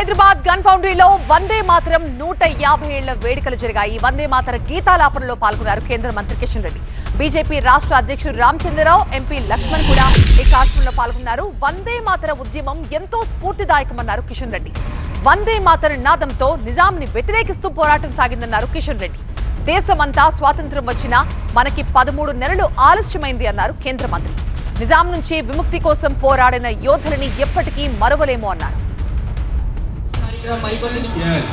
Hyderabad gun ఫౌండరీలో Vande Mataram నూట యాభై ఏళ్ళ వేడుకలు జరిగాయి. వందే మాతర గీతాలాపనలో పాల్గొన్నారు కేంద్ర మంత్రి కిషన్ రెడ్డి. బీజేపీ రాష్ట్ర అధ్యక్షుడు రామచంద్రరావు ఎంపీ లక్ష్మణ్ కూడా ఈ కార్యక్రమంలో పాల్గొన్నారు. వందే మాతర ఉద్యమం ఎంతో స్ఫూర్తిదాయకమన్నారు కిషన్ రెడ్డి. వందే మాతర నినాదంతో నిజాంని వ్యతిరేకిస్తూ పోరాటం సాగిందన్నారు కిషన్ రెడ్డి. దేశమంతా స్వాతంత్ర్యం వచ్చినా మనకి పదమూడు నెలలు ఆలస్యమైంది అన్నారు కేంద్ర మంత్రి. నిజాం నుంచి విముక్తి కోసం పోరాడిన యోధులని ఎప్పటికీ మరవలేము అన్నారు. Yes.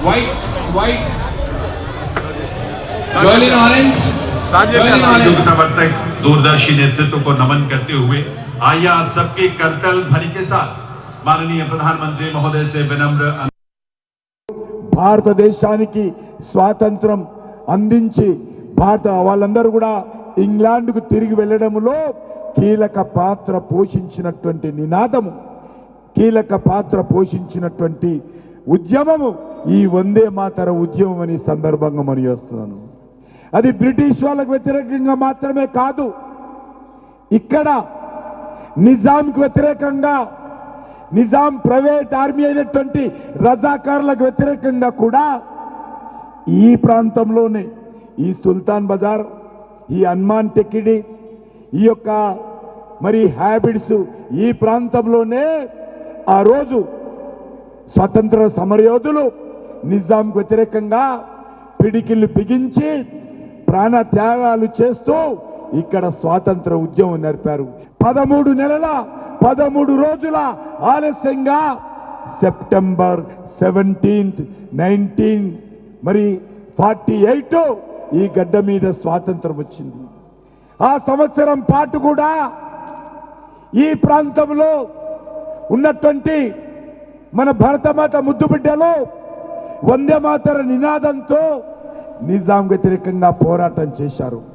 White, white. Girl in orange. Girl in orange. युग प्रवर्तक दूरदर्शी नेतृत्व को नमन करते हुए आइए आप सबके करतल ध्वनि के साथ माननीय प्रधानमंत्री महोदय से विनम्र భారతదేశానికి స్వాతంత్రం అందించి భారత వాళ్ళందరూ కూడా ఇంగ్లాండ్కు తిరిగి వెళ్ళడంలో కీలక పాత్ర పోషించినటువంటి నినాదము కీలక పాత్ర పోషించినటువంటి ఉద్యమము ఈ వందే మాతర ఉద్యమం అని సందర్భంగా మరి చేస్తున్నాను. అది బ్రిటిష్ వాళ్ళకు వ్యతిరేకంగా మాత్రమే కాదు ఇక్కడ నిజాంకి వ్యతిరేకంగా నిజాం ప్రైవేట్ ఆర్మీ అయినటువంటి రజాకారులకు వ్యతిరేకంగా కూడా ఈ ప్రాంతంలోనే ఈ సుల్తాన్ బజార్ ఈ హనుమాన్ టెక్కిడి ఈ యొక్క మరి హ్యాబిట్స్ ఈ ప్రాంతంలోనే ఆ రోజు స్వతంత్ర సమరయోధులు నిజాంకు వ్యతిరేకంగా పిడికిళ్ళు బిగించి ప్రాణ త్యాగాలు చేస్తూ ఇక్కడ స్వాతంత్ర ఉద్యమం నడిపారు. పదమూడు నెలల పదమూడు రోజుల ఆలస్యంగా సెప్టెంబర్ సెవెంటీన్త్ నైన్టీన్ మరి ఫార్టీ ఎయిట్ ఈ గడ్డ మీద స్వాతంత్రం వచ్చింది. ఆ సంవత్సరం పాటు కూడా ఈ ప్రాంతంలో ఉన్నటువంటి మన భరతమాత ముద్దు బిడ్డలో వందే మాతర నినాదంతో నిజాం వ్యతిరేకంగా పోరాటం చేశారు.